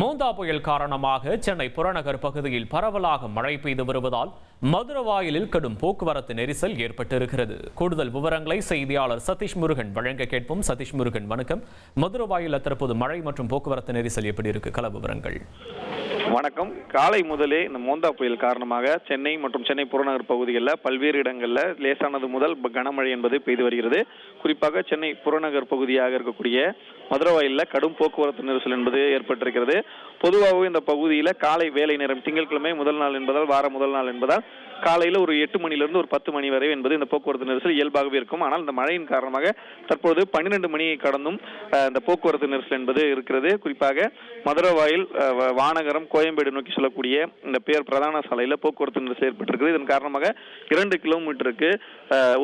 மோந்தா புயல் காரணமாக சென்னை புறநகர் பகுதியில் பரவலாக மழை பெய்து வருவதால் மதுரவாயிலில் கடும் போக்குவரத்து நெரிசல் ஏற்பட்டிருக்கிறது. கூடுதல் விவரங்களை செய்தியாளர் சதீஷ் முருகன் வழங்க கேட்போம். சதீஷ் முருகன் வணக்கம். மதுரவாயில் தற்போது மழை மற்றும் போக்குவரத்து நெரிசல் எப்படி இருக்கு? கள விவரங்கள். வணக்கம். காலை முதலே இந்த மோந்தா புயல் காரணமாக சென்னை மற்றும் சென்னை புறநகர் பகுதிகளில் பல்வேறு இடங்களில் லேசானது முதல் கனமழை என்பது பெய்து வருகிறது. குறிப்பாக சென்னை புறநகர் பகுதியாக இருக்கக்கூடிய மதுரவாயிலில் கடும் போக்குவரத்து நெரிசல் என்பது ஏற்பட்டிருக்கிறது. பொதுவாகவே இந்த பகுதியில் காலை வேலை நேரம் திங்கட்கிழமை முதல் நாள் என்பதால் வார முதல் நாள் என்பதால் காலையில் ஒரு எட்டு மணிலிருந்து ஒரு பத்து மணி வரை என்பது இந்த போக்குவரத்து நெரிசல் இயல்பாகவே இருக்கும். ஆனால் இந்த மழையின் காரணமாக தற்போது பன்னிரெண்டு மணியை கடந்தும் இந்த போக்குவரத்து நெரிசல் என்பது இருக்கிறது. குறிப்பாக மதுரவாயில் வானகரம் கோயம்பேடு நோக்கி செல்லக்கூடிய இந்த பேர் பிரதான சாலையில் போக்குவரத்து நெரிசல் ஏற்பட்டிருக்கிறது. இதன் காரணமாக இரண்டு கிலோமீட்டருக்கு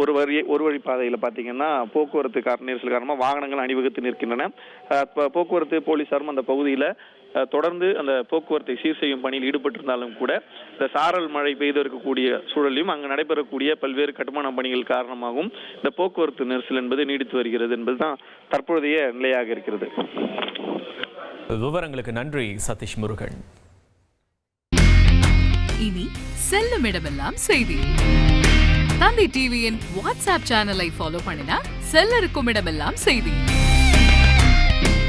ஒரு வரி ஒரு வழி பாதையில் பார்த்தீங்கன்னா போக்குவரத்து கார நெரிசல் காரணமாக வாகனங்கள் அணிவகுத்து நிற்கின்றன. போக்குவரத்து போலீசாரும் அந்த பகுதியில் தொடர்ந்து அந்த போக்குவரத்தை சீர் செய்யும் பணியில் ஈடுபட்டிருந்தாலும் கூட இந்த சாரல் மழை பெய்து இருக்கக்கூடிய சூழலையும் அங்கு நடைபெறக்கூடிய பல்வேறு கட்டுமான பணிகள் காரணமாகவும் இந்த போக்குவரத்து நெரிசல் என்பது நீடித்து வருகிறது என்பதுதான் தற்போதைய நிலையாக இருக்கிறது. விவரங்களுக்கு நன்றி சதீஷ் முருகன். இனி செல்லும் இடமெல்லாம் செய்தி. தந்தி டிவியின் வாட்ஸ்அப் சேனலை ஃபாலோ பண்ணினா செல்ல இருக்கும் இடமெல்லாம் செய்தி.